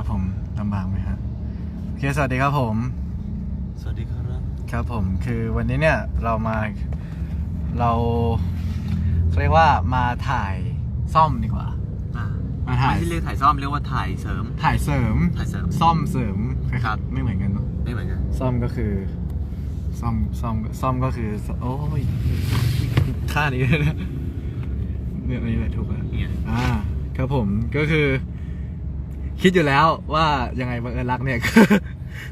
ครับผมลำบากไหมฮะโอเคสวัสดีครับผม สวัสดีครับ ครับผมคือวันนี้เนี่ยเรามาเราเขาเรียกว่ามาถ่ายซ่อมดีกว่าอ่า มาถ่าย ไม่ใช่เรียกถ่ายซ่อมเรียกว่าถ่ายเสริม ถ่ายเสริม ถ่ายเสริม ซ่อมเสริมครับ ไม่เหมือนกันเนอะไม่เหมือนกันซ่อมก็คือ ซ่อมซ่อมซ่อมก็คือ โอ้ยค่านี้เลยนะเนี่ยอันนี้แหละถูกแล้วเนี่ยอ่า ครับผมก็คือ คิดอยู่แล้วว่ายังไงบังเอิญรักเนี่ย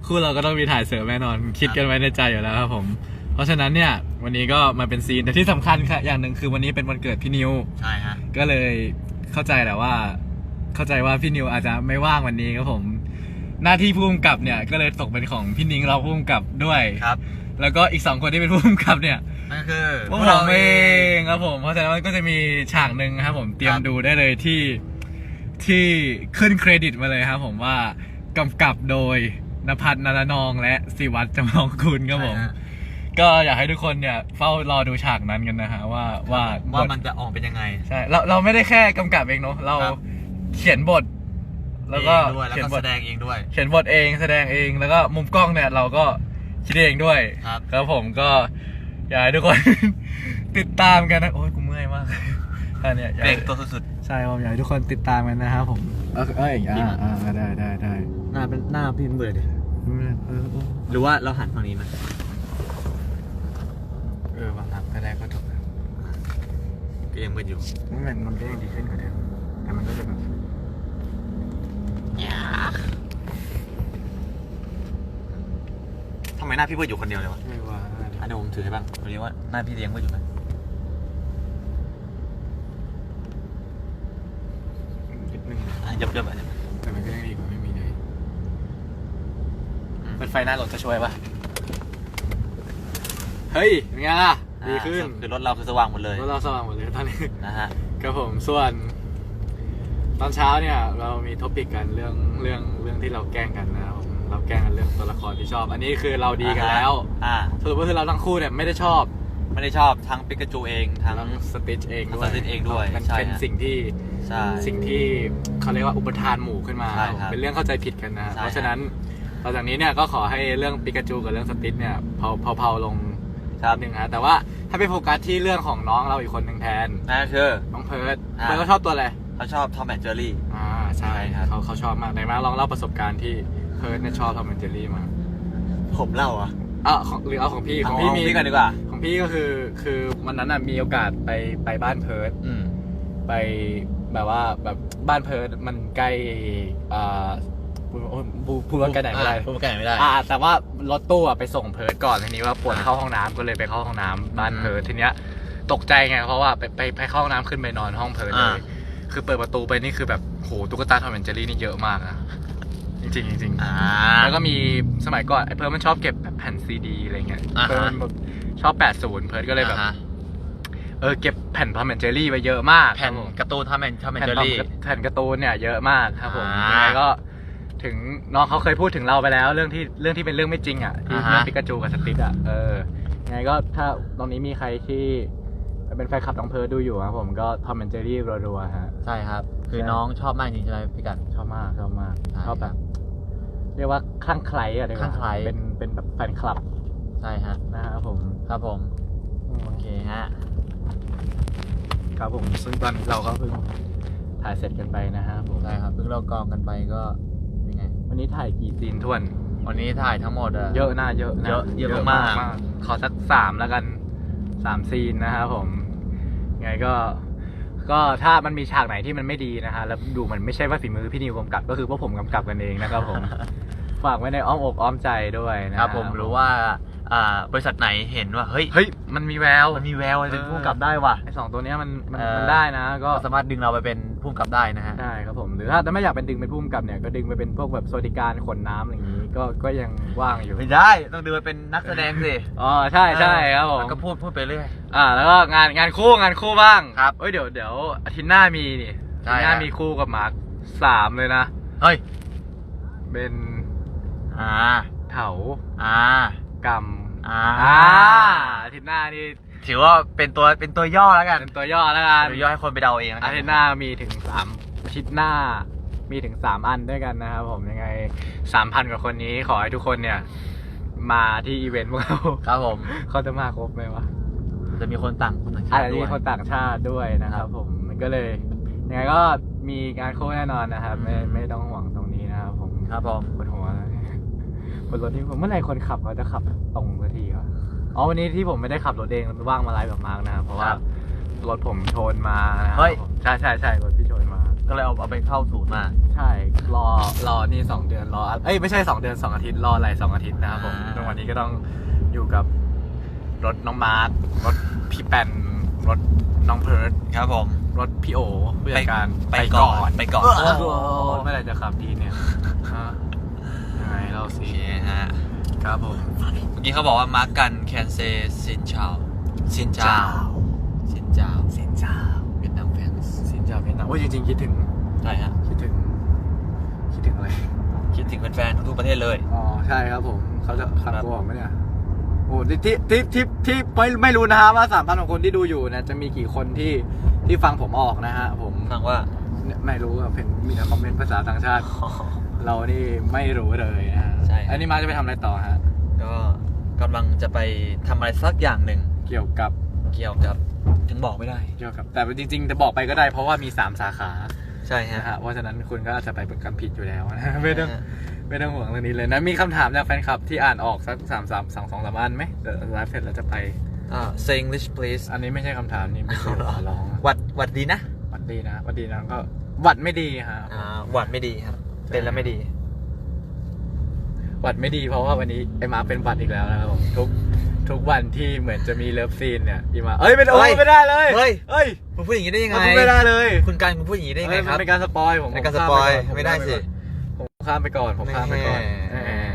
คู่เราก็ต้องมีถ่ายเสริมแน่นอน คิดกันไว้ในใจอยู่แล้วครับผม เพราะฉะนั้นเนี่ย วันนี้ก็มาเป็นซีนแต่ที่สำคัญค่ะอย่างหนึ่งคือวันนี้เป็นวันเกิดพี่นิว ใช่ฮะ ก็เลยเข้าใจแหละว่า เข้าใจว่าพี่นิวอาจจะไม่ว่างวันนี้ครับผม หน้าที่ผู้กำกับเนี่ยก็เลยตกเป็นของพี่นิ้งเราผู้กำกับด้วย ครับ แล้วก็อีกสองคนที่เป็นผู้กำกับเนี่ย นั่นคือพวกผมเองครับผม เพราะฉะนั้นมันก็จะมีฉากหนึ่งครับผมเตรียมครับดูได้เลยที่ ที่ขึ้นเครดิตมาเลยครับผมว่ากำกับโดยนภัสนารนองและสิวัตรจำลองคุณครับผมใช่ฮะก็อยากให้ทุกคนเนี่ยเฝ้ารอดูฉากนั้นกันนะฮะว่าว่าว่าบทมันจะออกเป็นยังไง ใช่เราเราไม่ได้แค่กำกับเองเนาะเราครับเขียนบท แล้วก็เองด้วยแล้วเขียนก็บแสทดงเองด้วย เขียนบทเองแสดงเองแล้วก็มุมกล้องเนี่ยเราก็คิดเองด้วยครับครับผมก็อยากให้ทุกคนติดตามกันนะโอ้ยกูเมื่อยมากอันเนี้ยอยากเก่งตัวสุด ใช่ผมอยากให้ทุกคนติดตามกันนะครับผมเออเอ้ยอ่าอ่าได้ได้ได้ๆหน้าเป็นหน้าพี่เบื่อดิเออเออหรือว่าเราหันฝั่งนี้ไหมเออบางครั้งก็ได้ก็ถูกนะก็ยังเบื่ออยู่มันมันก็ยังดีขึ้นกว่าเดิมแต่มันก็จะแบบทำไมหน้าพี่เบื่ออยู่คนเดียวเลยวะไม่ว่าอันนี้ผมถือให้บ้างดูดิว่าหน้าพี่เลี้ยงเบื่ออยู่ไหม นิดนึง อะ ยับยับอะยับแต่มันก็ยังดีกว่าไม่มีเลยเป็นไฟหน้ารถจะช่วยปะเฮ้ยเป็นไงล่ะดีขึ้นอ่าคือรถเราคือสว่างหมดเลยรถเราสว่างหมดเลยตอนนี้ นะฮะครับผมส่วน ตอนเช้าเนี่ย เรามีท็อปิกกันเรื่องเรื่องเรื่องที่เราแกล้งกันนะครับผมเราแกล้งกันเรื่องตัวละครที่ชอบ อันนี้คือเราดีกันแล้วอ่าสรุปก็คือเราทั้งคู่เนี่ยไม่ได้ชอบ ไม่ได้ชอบทั้งปิกาจูเองทั้ง ทั้งสติชเองด้วยสติชเองด้วยมันใช่เป็นฮะ สิ่งที่ใช่ สิ่งที่เขาเรียกว่าอุปทานหมู่ขึ้นมา ใช่ครับเป็นเรื่องเข้าใจผิดกันนะ ใช่ เพราะฉะนั้นต่อจากนี้เนี่ยก็ขอให้เรื่องปิกาจูกับเรื่องสติชเนี่ยเผาเผาเผาลงครับนิดนึงนะแต่ว่าถ้าไปโฟกัสที่เรื่องของน้องเราอีกคนหนึ่งแทน นั่นก็คือ น้องเพิร์ดอ่า เพิร์ดก็ชอบตัวอะไรเขาชอบทอมแอนเจอรี่ อ่าใช่ใช่ครับ เขาเขาชอบมากไหนมาลองเล่าประสบการณ์ที่เพิร์ดเนี่ยชอบทอมแอนเจอรี่มาผมเล่าอะ อะของหรือเอาของพี่ของพี่มี พี่กันดีกว่า ของพี่ก็คือคือวันนั้นน่ะมีโอกาสไปไปบ้านเพิร์ดอืม ไปแบบว่าแบบบ้านเพิร์ดมันใกล้อ่าพูดพูดพูดว่าใกล้ไหนไม่ได้พูดว่าใกล้ไหนไม่ได้ อ่า แต่ว่ารถตู้อะไปส่งเพิร์ดก่อนทีนี้ว่าปวดเข้าห้องน้ำก็เลยไปเข้าห้องน้ำบ้านอืมเพิร์ดทีเนี้ยตกใจไงเพราะว่าไปไปไปเข้าห้องน้ำขึ้นไปนอนห้องเพิร์ดเลอ่า ยคือเปิดประตูไปนี่คือแบบโหตุ๊กตาทอมแอนเจอรี่นี่เยอะมากนะ จริงๆจริงๆอ่า แล้วก็มีสมัยก่อนไอ้เพิร์ดมันชอบเก็บแบบแผ่นซีดีอะไรเงี้ยอ่าฮะ เพิร์ดมันแบบชอบ 80 เพิร์ดก็เลยแบบอ่าฮะเออเก็บแผ่นทอมแอนเจอรี่ไว้เยอะมากแผ่นครับผมการ์ตูนทอมแอนทอมแอนแผ่นเจอทอมรี่ แผ่นการ์ตูนเนี่ยเยอะมากครับผมอ่ายัยังไงก็ถึงน้องเขาเคยพูดถึงเราไปแล้ว เรื่องที่เรื่องที่เป็นเรื่องไม่จริงอะที่อ่าฮะ เรื่องปิกาจูกับสติ๊กอะเออยังไงก็ถ้าตรงนี้มีใครที่เป็นแฟนคลับน้องเพิร์ดดูอยู่ครับผมก็ทอมแอนเจอรี่รัวๆฮะ ใช่ครับ คือใช่น้องชอบมากจริงใช่ไหมพี่กัน ชอบมากชอบมากใช่ ชอบแบบ เรียกว่าคลั่งไคล้อะดีกว่าคลั่งไคล้เป็นเป็นแบบแฟนคลับใช่ฮะ นะครับผม ครับผม โอเคฮะ ครับผม ซึ่งตอนนี้เราก็เพิ่งถ่ายเสร็จกันไปนะฮะผมใช่ครับ เพิ่งเรากองกันไปก็ยังไง วันนี้ถ่ายกี่ซีนทวน วันนี้ถ่ายทั้งหมดอะ เยอะนะเยอะนะเยอะเยอะมาก ขอสักสามแล้วกันสามซีนนะครับผม ไงก็ ก็ถ้ามันมีฉากไหนที่มันไม่ดีนะฮะ แล้วดูมันไม่ใช่ว่าฝีมือพี่นิวกำกับ ก็คือพวกผมกำกับกันเองนะครับผม ฝากไว้ในอ้อมอกอ้อมใจด้วยนะฮะครับผมหรือว่าอ่าบริษัทไหนเห็นว่าเฮ้ยเฮ้ยมันมีแววมันมีแววเป็นเออผู้กำกับได้ว่ะไอสองตัวเนี้ยมันมันเออมันได้นะก็ก็สามารถดึงเราไปเป็นผู้กำกับได้นะฮะได้ครับผมหรือถ้าไม่อยากเป็นดึงเป็นผู้กำกับเนี่ยก็ดึงไปเป็นพวกแบบสวัสดิการขนน้ำอะไรอย่างนี้ก็ก็ยังว่างอยู่ไม่ได้ต้องดึงไปเป็นนักแสดงสิอ๋อใช่ใช่ครับผมแล้วก็พูดพูดไปเรื่อยอ่าแล้วก็งานงานคู่งานคู่บ้างครับเอ้ยเดี๋ยวเดี๋ยวอาทิตย์หน้ามีนี่ใช่อาทิตย์หน้าฮะมีคู่กับมาร์คสามเลยนะเฮ้ยเป็น อ่าเถาอ่ากรรมอ่าอาทิตย์หน้านี่ถือว่าเป็นตัวเป็นตัวย่อแล้วกันเป็นตัวย่อแล้วกันตัวย่อให้คนไปเดาเองแล้วกัอาทิตย์หน้ามีถึงสามอาทิตย์หน้ามีถึงสามอันด้วยกันนะครับผมยังไงสามพันกว่าคนนี้ขอให้ทุกคนเนี่ย มาที่อีเวนต์พวกเราครับผมเขาจะมาครบไหมวะจะมีคนต่างคนต่างชาอาจติจะด้มีวยคนต่างชาติด้วยนะครับผมมันก็เลยยังไงก็มีงานคู่แน่นอนนะครับ ไม่ไม่ต้องห่วงตรงนี้นะครับผมครับผม ปวดหัวแล้วบ นรถที่ผมเมื่อไหร่คนขับเขาจะขับตรงสักทีวะอ๋อวันนี้ที่ผมไม่ได้ขับรถเองว่างมาไลฟ์กับมาร์กนะครับเพราะว่ารถผมชนมานะครับเฮ้ยผมใช่ใช่ใช่รถพี่ชนมา ก็เลยเอาเอาไปเข้าศูนย์มา ใช่รอรอนี่สองเดือนรอเอ้ยไม่ใช่สองเดือนสองอาทิตย์รออะไรสองอาทิตย์นะครับผมอ่า ตรงวันนี้ก็ต้องอยู่กับรถน้องมาร์ครถพี่แปนรถน้องเพิร์ดครับผม รถพี่โอผู้จัดการไปก่อนไปก่อนโโหเมื่อไหร่จะขับดีเนี่ยฮะ ยังไงเราโอสิเคฮะ ครับผมเมื่อกี้เขาบอกว่ามาร์กกันแคนเซซินชาวซินจาวซินจาวสินเจ้าเวียดนามแฟนสินเจ้าเวียดนามโอ้ยจริงๆคิดถึงใช่ฮะ คิดถึง คิดถึงอะไร คิดถึงแฟนๆทุกๆประเทศเลย อ๋อใช่ครับผมเขาจะขับครับกูออกไหมเนี่ยโอ้ที่ที่ที่ที่ที่ไม่ไม่รู้นะฮะว่าสามพันกว่าคนที่ดูอยู่เนี่ยจะมีกี่คนที่ที่ฟังผมออกนะฮะผมฟังว่าเนี่ยไม่รู้อะเห็นมีแต่คอมเมนต์ภาษาต่างชาติ เรานี่ไม่รู้เลยนะฮะใช่ครับอันนี้มาจะไปทำอะไรต่อฮะ ก็กำลังจะไปทำอะไรสักอย่างหนึ่งเกี่ยวกับ เกี่ยวกับถึงบอกไม่ได้ เกี่ยวกับ แต่จริงๆ จะบอกไปก็ได้เพราะว่ามีสามสาขาใช่ฮะนะฮะเพราะฉะนั้นคุณก็อาจจะไปเป็นกันผิดอยู่แล้วนะ ไม่ต้องใช่ฮะไม่ต้องห่วงเรื่องนี้เลยนะ มีคำถามจากแฟนคลับที่อ่านออกสักสามสามสองสองสามอันไหมเดี๋ยวไลฟ์เสร็จแล้วจะไป อ่า say English please อันนี้ไม่ใช่คำถามนี่ไม่ใช่ขอร้องหวัดหวัดดีนะหวัดดีนะหวัดดีนะก็หวัดไม่ดีฮะ อ่าหวัดไม่ดีครับเป็นแล้วไม่ดี หวัดไม่ดีเพราะว่าวันนี้ไอ้มาเป็นหวัดอีกแล้วนะครับผมทุกทุกวันที่เหมือนจะมีเลิฟซีนเนี่ยอีมาเอ้ยไม่ได้เฮ้ยไม่ได้เลยเฮ้ยเฮ้ยคุณพูดอย่างนี้ได้ยังไงมันพูดไม่ได้เลยคุณการคุณพูดอย่างนี้ได้ยังไงเอ้ยคมัรับนเป็นการสปอยผมเป็นการผสข้ปอยปก่นไม่ได้สิผมข้ามไปก่อนผมข้ามไปก่อนแหมเออ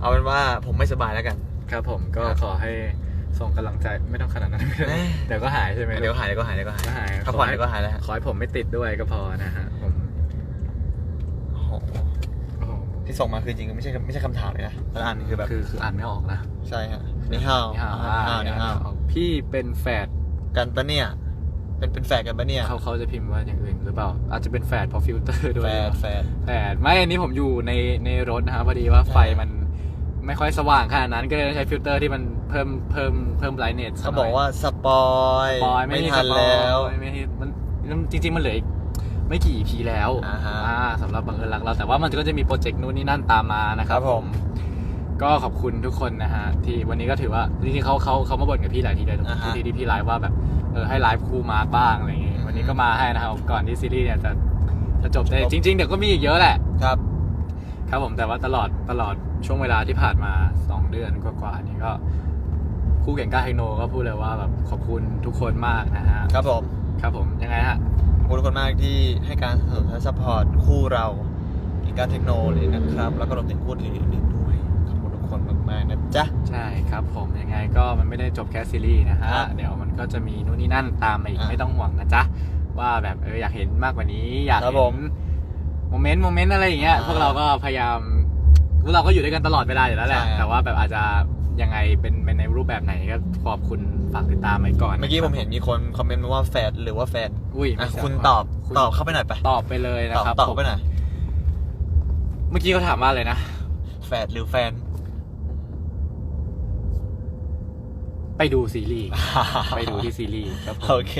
เอาเป็นว่าผมไม่สบายแล้วกัน ครับผมก็ครับขอให้ส่งกำลังใจไม่ต้องขนาดนั้นแหม เดี๋ยวก็หายใช่ไหมเดี๋ยวหายเดี๋ยวก็หายเดี๋ยวก็หายก็หายพักผ่อนเดี๋ยวก็หายแล้วฮะขอให้ผมไม่ติดด้วยก็พอนะฮะผม โอ้โหโอ้โห ที่ส่งมาคือจริงๆไม่ใช่ไม่ใช่คำถามเลยนะแต่อ่านคือแบบคือคืออ่านไม่ออกนะใช่ฮะนี่ห้าวนี่ฮาวนี่ห้าวนี่ห้าวพี่เป็นแฝดกันปะเนี่ย เป็นเป็นแฝดกันปะเนี่ยเขาเขาจะพิมพ์ว่าอย่างอื่นหรือเปล่า อาจจะเป็นแฝดเพราะฟิลเตอร์ด้วแฝยดแฝดแฝดไม่อันนี้ผมอยู่ในในรถนะครับพอดีว่าไฟมันไม่ค่อยสว่างขนาดนั้นก็เลยใช้ฟิลเตอร์ที่มันเพิ่มเพิ่มเพิ่มไบรท์เนสเขาบอกว่าสปอยปอยไม่ไม่มีทันสปอยแล้วไม่ไม่มันมันจริงๆมันเหลืออีก ไม่กี่ EP แล้วอ่าฮะสำหรับบังเอิญรักเราแต่ว่ามันก็จะมีโปรเจกต์นู่นนี่นั่นตามมานะคครัรับบผม ก็ขอบคุณทุกคนนะฮะที่วันนี้ก็ถือว่าจริงๆเขาเขาเขามาบ่นกับพี่หลายทีเลยอ่าฮะที่ที่พี่ไลฟ์ว่าแบบเออให้ไลฟ์คู่มาร์กบ้างอะไรอย่างงี้อืมวันนี้ก็มาให้นะครับก่อนที่ซีรีส์เนี่ยจะจะจบได้จริง ๆ เดี๋ยวก็มีอีกเยอะแหละครับ ครับผมแต่ว่าตลอดตลอดช่วงเวลาที่ผ่านมา 2 เดือนกว่าๆนี่ก็คู่เก่งกล้าเทคโนก็พูดเลยว่าแบบขอบคุณทุกคนมากนะฮะครับผม ครับผมยังไงฮะขอบ คุณทุกคนมากที่ให้การสนับสนุนและซัพพอร์ตคู่เรากิการเทคโนโลยีนะครับ แล้วก็รวมถึงคู่อื่นๆด้วยขอบคุณทุกคนมากๆนะจ๊ะ ใช่ครับผมยังไงก็มันไม่ได้จบแค่ซีรีส์นะฮะ ครับเดี๋ยวมันก็จะมีนู่นนี่นั่นตามมาอีกอะไม่ต้องห่วงนะจ๊ะ ว่าแบบเอออยากเห็นมากกว่านี้ อยากครับเห็ผนมโมเมนต์โมเมนต์อะไรอย่างเงี้ยอ่าพวกเราก็พยายามพวกเราก็อยู่ด้วยกันตลอดเวลาอยู่แล้วแหละ ใช่ครับแต่ว่าแบบอาจจะ ยังไงเป็นเป็นในรูปแบบไหนก็ขอบคุณฝากติดตามไว้ก่อนเมื่อกี้ผมเห็นมีคนคอมเมนต์มาว่าแฟดหรือว่าแฟนอุ้ยอะไม่ทราคุณว่าตอบคุณตอบเข้าไปหน่อยไปตอบไปเลยนะตอบครับตอบผมไปหน่อยเมื่อกี้เขาถามว่าอะไรนะแฟดหรือแฟน ไปดูซีรีส์ไปดูที่ซีรีส์ครับผมโอเค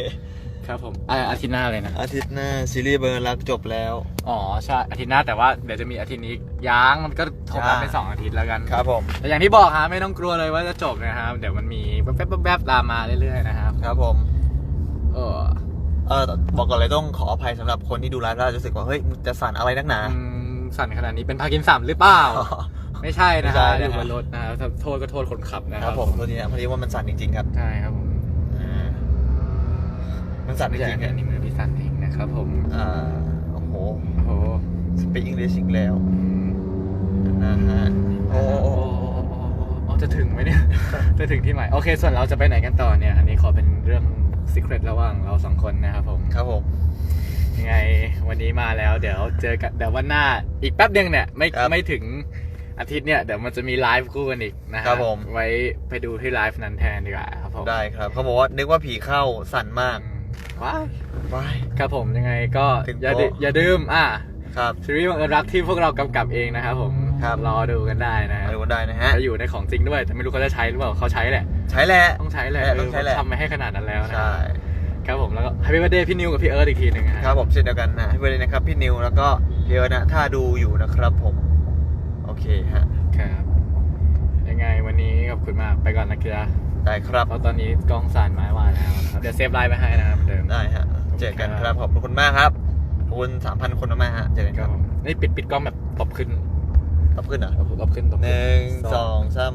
ครับผมอะอาทิตย์หน้าเลยนะ อาทิตย์หน้าซีรีส์เบอร์รักจบแล้ว อ๋อใช่อาทิตย์หน้าแต่ว่าเดี๋ยวจะมีอาทิตย์นี้ย้างมันก็ถกกันไปจ้าสองอาทิตย์แล้วกันครับผม แต่อย่างที่บอกฮะไม่ต้องกลัวเลยว่าจะจบนะครับเดี๋ยวมันมีแป๊บๆแป๊บๆตามมาเรื่อยๆนะครับครับผม เออเออบอกก่อนเลยต้องขออภัยสำหรับคนที่ดูไลฟ์แล้วอาจจะรู้สึกว่า เฮ้ยมึงจะสั่นอะไรนักหนา อืมสั่นขนาดนี้เป็นพาร์กินสันหรือเปล่า ไม่ใช่นะไม่ใช่ฮะนะ อยู่บนรถนะครับถ้าโทษก็โทษคนขับนะคครัรับบผมตัวนี้นะพอดีว่ามันสั่นจริงๆครับ ใช่ครับผมอ่า มันสั่นจไม่ใช่ริงๆอันนี้มือพี่สั่นเองนะครับผมอ่าโอ้โหโอ้โห speak English อีกแล้วอืมนะฮะโอ้โอ้โหโหอ๋อจะถึงไหมเนี่ยจะถึงที่หมายโอเค ส่วนเราจะไปไหนกันต่อเนี่ย อันนี้ขอเป็นเรื่อง secret ระหว่างเราสองคนนะครับผมครับผมยังไงวันนี้มาแล้วเดี๋ยวเจอกันเดี๋ยววันหน้าอีกแป๊บเดียวเนี่ยไม่ครับไม่ถึงอาทิตย์เนี่ยเดี๋ยวมันจะมีไลฟ์คู่กันอีกนะฮะครับผมไว้ไปดูที่ไลฟ์นั้นแทนดีกว่าครับผมได้ครับเขาบอกว่านึกว่าผีเข้าสั่นมากอืม ว้ายว้าย ครับผมยังไงก็ถึงอย่าโต๊ะดือย่าดืมอะครับ ซีรีส์บังเอิญรักที่พวกเรากำกับเองนะครับผมครับ รอดูกันได้นะฮะมาดูกันได้นะฮะ จะอยู่ในของจริงด้วยแต่ไม่รู้เขาจะใช้หรือเปล่าเขาใช้แหละ ใช้แหละ ต้องใช้แหละเออต้องใช้แหละ ทำมาให้ขนาดนั้นแล้วนะใช่ ครับผมแล้วก็ Happy Birthday พี่นิวกับพี่เอิร์ธอีกทีหนึ่งนะฮะ ครับผมเช่นเดียวกันนะให้ไปเลยนะครับพี่นิวแล้วก็พี่เอิร์ธนะถ้าดูอยู่นะครับผม โอเคฮะ ครับ ยังไงวันนี้ขอบคุณมาก ไปก่อนนะครับ ได้ครับ เพราะตอนนี้กล้องสั่นไม้วานแล้วนะครับ เดี๋ยวเซฟไลน์ไปให้นะครับเหมือนเดิม ได้ฮะ เจอกันครับ ขอบคุณมากครับขอบคุณสามพันคนมากๆฮะ เจอกันคครัรับบผมนี่ปิดปิดกล้องแบบตบขึ้นตบขึ้นเหรอตบตบขึ้นตบหขึ้นนึ่งสองสาม